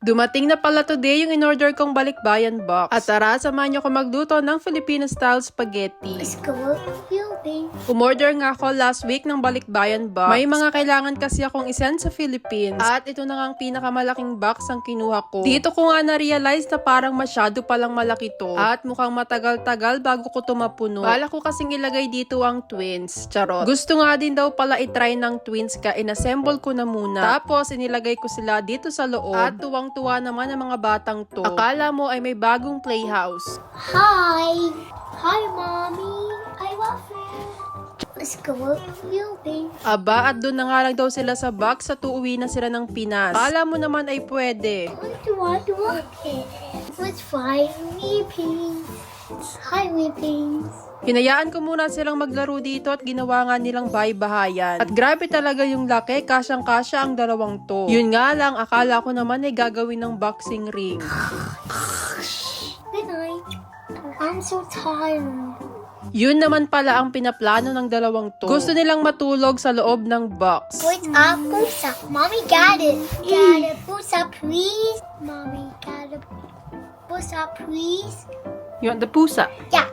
Dumating na pala today yung in-order kong balikbayan box. At tara, samahan niyo ko magluto ng Filipino-style spaghetti. Let's go Philippines. Umorder nga ako last week ng balikbayan box. May mga kailangan kasi akong isend sa Philippines. At ito na nga ang pinakamalaking box ang kinuha ko. Dito ko nga na-realize na parang masyado palang malaki to. At mukhang matagal-tagal bago ko to mapuno. Bala ko kasing ilagay dito ang twins. Charot. Gusto nga din daw pala itry ng twins ka inassemble ko na muna. Tapos inilagay ko sila dito sa loob. At tuwang-tuwa naman ang mga batang to. Akala mo ay may bagong playhouse. Hi. Hi, mommy. I love you. Let's go Philippines. Aba, at doon na nga lang daw sila sa box at uuwi na sila ng Pinas. Kala mo naman ay pwede. What do I do? Okay. Let's fly Philippines. Hi, Philippines. Hinayaan ko muna silang maglaro dito at ginawa nga nilang bahay-bahayan. At grabe talaga yung laki, kasyang-kasya ang dalawang to. Yun nga lang, akala ko naman ay gagawin ng boxing ring. Good night. I'm so tired. Yun naman pala ang pinaplano ng dalawang to. Gusto nilang matulog sa loob ng box. What's up, Pusa? Mommy got it. Got it. Pusa, please. Mommy got it. Pusa, please. Yun, the pusa. Yeah.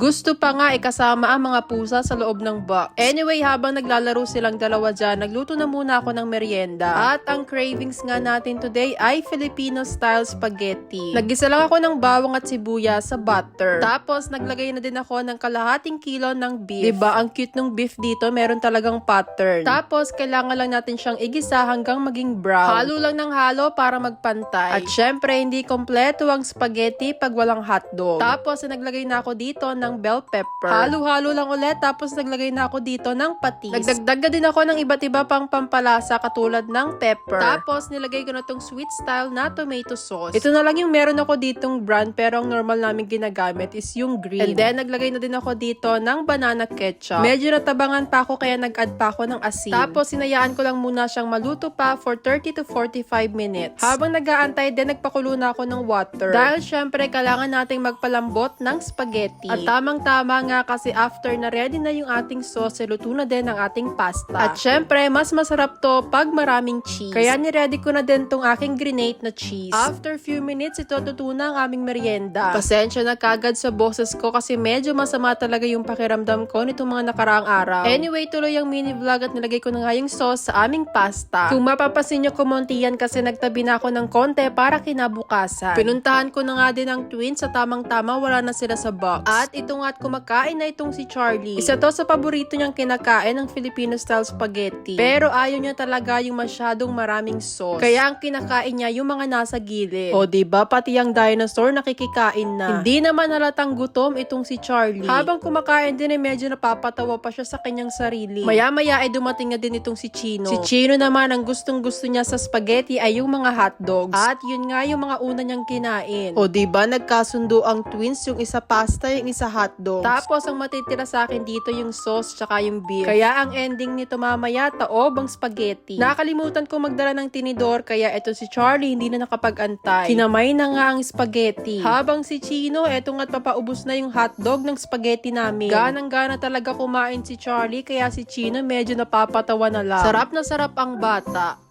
Gusto pa nga ikasama ang mga pusa sa loob ng box. Anyway, habang naglalaro silang dalawa dyan, nagluto na muna ako ng merienda. At ang cravings nga natin today ay Filipino-style spaghetti. Nagisa lang ako ng bawang at sibuyas sa butter. Tapos, naglagay na din ako ng kalahating kilo ng beef. 'Di ba Ang cute ng beef dito, meron talagang pattern. Tapos, kailangan lang natin siyang igisa hanggang maging brown. Halo lang ng halo para magpantay. At syempre, hindi kompleto ang spaghetti pag walang hotdog. Tapos, naglagay na ako dito ng bell pepper. Halo-halo lang ulit, tapos naglagay na ako dito ng patis. Nagdagdag na din ako ng iba't iba pang pampalasa katulad ng pepper. Tapos, nilagay ko na tong sweet style na tomato sauce. Ito na lang yung meron ako ditong brand, pero ang normal namin ginagamit is yung green. And then, naglagay na din ako dito ng banana ketchup. Medyo natabangan pa ako, kaya nag-add pa ako ng asin. Tapos, sinayaan ko lang muna siyang maluto pa for 30 to 45 minutes. Habang nag-aantay din, nagpakulo na ako ng water. Dahil syempre, kailangan nating magpalambot ng spaghetti. At tamang-tama nga kasi after na ready na yung ating sauce, eh, luto na din ang ating pasta. At syempre, mas masarap to pag maraming cheese. Kaya ni-ready ko na din tong aking grenade na cheese. After few minutes, ito tuto na ang aming merienda. Pasensya na kagad sa boses ko kasi medyo masama talaga yung pakiramdam ko nitong mga nakaraang araw. Anyway, tuloy ang mini vlog at nilagay ko na nga yung sauce sa aming pasta. Kung mapapasin nyo kumonti yan kasi nagtabi na ako ng konti para kinabukasan. Pinuntahan ko na nga din ang twins sa tamang-tama wala na sila sa box. At ito nga at kumakain na itong si Charlie. Isa to sa paborito niyang kinakain ng Filipino style spaghetti. Pero ayaw niya talaga yung masyadong maraming sauce. Kaya ang kinakain niya yung mga nasa gilid. O ba pati ang dinosaur nakikikain na. Hindi naman halatang gutom itong si Charlie. Habang kumakain din ay medyo napapatawa pa siya sa kanyang sarili. Maya-maya ay dumating na din itong si Chino. Si Chino naman ang gustong gusto niya sa spaghetti ay yung mga hotdogs. At yun nga yung mga una niyang kinain. O ba nagkasundo ang twins yung isa pasta yung isa hotdogs. Tapos ang matitira sa akin dito yung sauce tsaka yung beef. Kaya ang ending nito mamaya taob ang spaghetti. Nakalimutan ko magdala ng tinidor kaya eto si Charlie hindi na nakapag-antay. Kinamay na nga ang spaghetti. Habang si Chino eto nga't papaubos na yung hotdog ng spaghetti namin. Ganang-gana talaga kumain si Charlie kaya si Chino medyo napapatawa na lang. Sarap na sarap ang bata.